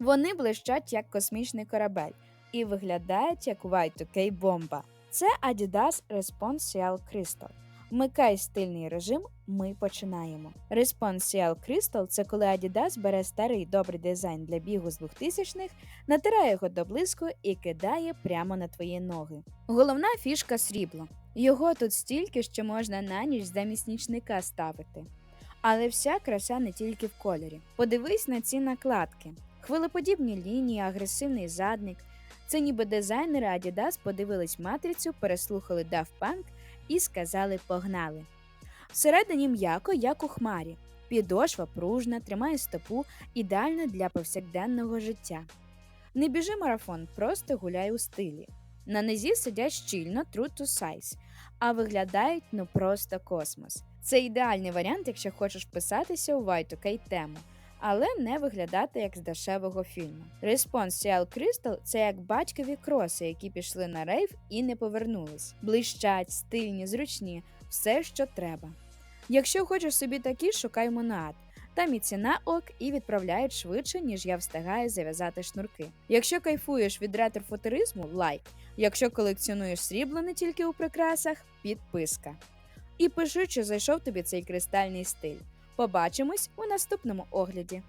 Вони блищать як космічний корабель і виглядають як Y2K бомба. Це Adidas Responsial Crystal. Вмикай стильний режим, ми починаємо. Responsial Crystal – це коли Adidas бере старий добрий дизайн для бігу з 2000-х, натирає його до блиску і кидає прямо на твої ноги. Головна фішка срібло. Його тут стільки, що можна на ніч замість нічника ставити. Але вся краса не тільки в кольорі. Подивись на ці накладки. Хвилеподібні лінії, агресивний задник. Це ніби дизайнери Adidas подивились матрицю, переслухали Daft Punk і сказали погнали. Всередині м'яко, як у хмарі. Підошва пружна, тримає стопу, ідеально для повсякденного життя. Не біжи марафон, просто гуляй у стилі. На низі сидять щільно true to size, а виглядають ну просто космос. Це ідеальний варіант, якщо хочеш вписатися у Y2K тему, але не виглядати як з дешевого фільму. Response CL Crystal – це як батькові кроси, які пішли на рейв і не повернулись. Блищать, стильні, зручні, все, що треба. Якщо хочеш собі такі, шукай монад. Там і ціна ок, і відправляють швидше, ніж я встигаю зав'язати шнурки. Якщо кайфуєш від ретро-футуризму – лайк. Якщо колекціонуєш срібло не тільки у прикрасах, підписка. І пиши, чи зайшов тобі цей кристальний стиль. Побачимось у наступному огляді.